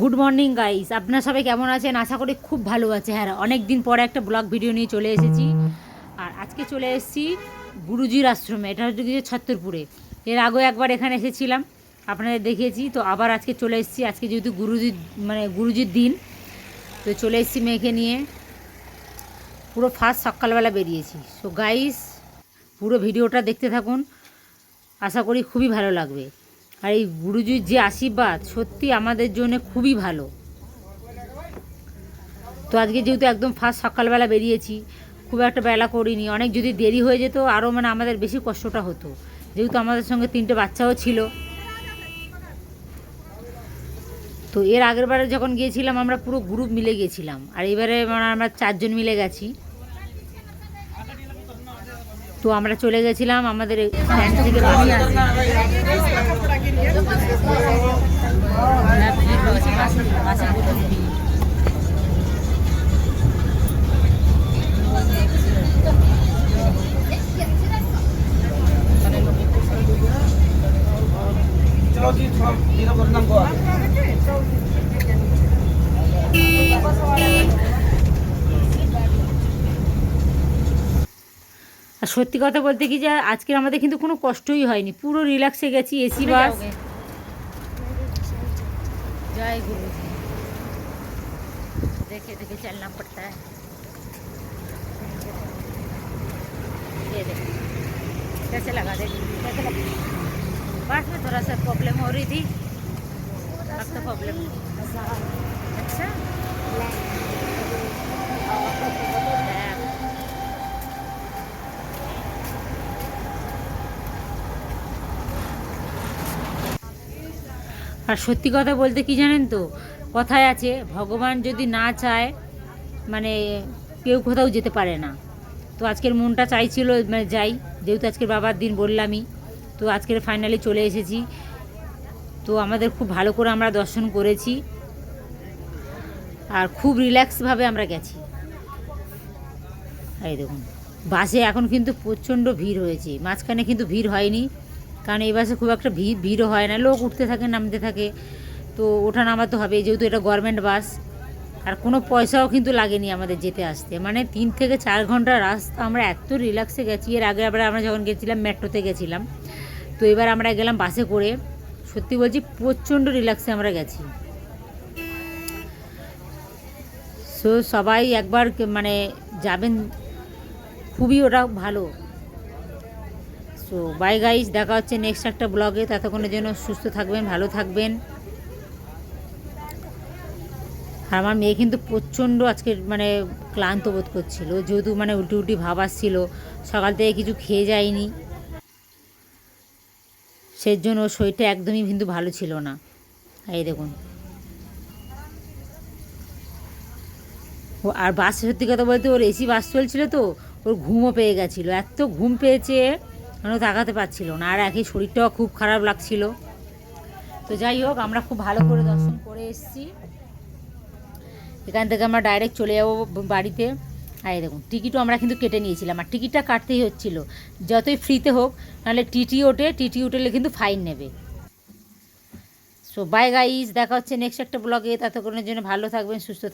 Good morning guys আপনারা সবাই কেমন আছেন? আশা করি খুব ভালো আছে। হ্যাঁ অনেক দিন পরে একটা ব্লগ ভিডিও নিয়ে চলে এসেছি। আর আজকে চলে এসেছি গুরুজির আশ্রমে। এটা হচ্ছে গিয়ে ছত্তরপুরে। এর আগেও একবার এখানে এসেছিলাম। আপনাদের দেখিয়েছি। তো আবার আজকে চলে এসেছি। আজকে যেহেতু গুরুজির মানে গুরুজির দিন, তো চলে এসেছি মেয়েকে নিয়ে। পুরো ফার্স্ট সকালবেলা বেরিয়েছি। সো গাইস পুরো ভিডিওটা দেখতে থাকুন। আশা করি খুবই ভালো লাগবে। আর এই গুরুজির যে আশীর্বাদ, সত্যি আমাদের জন্য খুবই ভালো। তো আজকে যেহেতু একদম ফার্স্ট সকালবেলা বেরিয়েছি, খুব একটা বেলা করিনি। অনেক যদি দেরি হয়ে যেত আরও মানে আমাদের বেশি কষ্টটা হতো। যেহেতু আমাদের সঙ্গে তিনটে বাচ্চাও ছিল। তো এর আগের বারে যখন গিয়েছিলাম, আমরা পুরো গ্রুপ মিলে গিয়েছিলাম। আর এবারে মানে আমরা চারজন মিলে গেছি। তো আমরা চলে গেছিলাম আমাদের স্ট্যান্ড থেকে বাসে আসি বাসে প্রচুর ভিড়। चलो जी আর সত্যি কথা বলতে কি যে আজকে আমাদের কিন্তু কোনো কষ্টই হয়নি। পুরো রিল্যাক্সে গেছি এসি বাস। জয় গুরু। দেখে দেখে চলনা পড়তা হ্যাঁ कैसे लगा देख कैसे लगा আর সত্যি কথা বলতে কি জানেন তো? কথায় আছে, ভগবান যদি না চায় মানে কেউ কোথাও যেতে পারে না। তো আজকের মনটা চাইছিল মানে যাই, যেহেতু আজকের বাবার দিন বললামই, তো আজকের ফাইনালি চলে এসেছি। তো আমাদের খুব ভালো করে আমরা দর্শন করেছি। আর খুব রিল্যাক্সভাবে আমরা গেছি। এই দেখুন, বাসে এখন কিন্তু প্রচণ্ড ভিড় হয়েছে, মাঝখানে কিন্তু ভিড় হয়নি। কারণ এই বাসে খুব একটা ভিড় ভিড়ও হয় না, লোক উঠতে থাকে, নামতে থাকে। তো ওঠা নামাতে হবে যেহেতু এটা গভর্নমেন্ট বাস, আর কোনো পয়সাও কিন্তু লাগেনি আমাদের যেতে আসতে। মানে তিন থেকে চার ঘণ্টা রাস্তা আমরা এত রিল্যাক্সে গেছি। এর আগে আবার আমরা যখন গেছিলাম, মেট্রোতে গেছিলাম, তো এবার আমরা গেলাম বাসে করে। সত্যি বলছি, প্রচণ্ড রিল্যাক্সে আমরা গেছি। সো সবাই একবার মানে যাবেন, খুবই ওটা ভালো। সো বাই গাইস দেখা হচ্ছে নেক্সট একটা ব্লগে ততক্ষণের জন্য সুস্থ থাকবেন, ভালো থাকবেন। আর আমার মেয়ে কিন্তু প্রচণ্ড আজকে মানে ক্লান্ত বোধ করছিল। যেহেতু মানে উল্টি উল্টি ভাব আসছিল, সকাল থেকে কিছু খেয়ে যায়নি। সেই জন্য ওর শরীরটা একদমই কিন্তু ভালো ছিল না। এই দেখুন। ও, আর বাস সত্যি কথা বলতে ওর এসি বাস চলছিল তো, ওর ঘুমও পেয়ে গেছিল। এত ঘুম পেয়েছে। মানে তাকাতে পারছিল না? আর একই শরীরটাও খুব খারাপ লাগছিল। তো যাই হোক, আমরা খুব ভালো করে দর্শন করে এসেছি। এখান থেকে আমরা ডাইরেক্ট চলে যাব বাড়িতে। আর দেখুন টিকিটও আমরা কিন্তু কেটে নিয়েছিলাম। আর টিকিটটা কাটতেই হচ্ছিল। যতই ফ্রিতে হোক, নাহলে টিটি ওঠে টিটি উঠলে কিন্তু ফাইন নেবে। সো বাই গাইজ দেখা হচ্ছে নেক্সট একটা ব্লগে ততক্ষণের জন্য ভালো থাকবেন, সুস্থ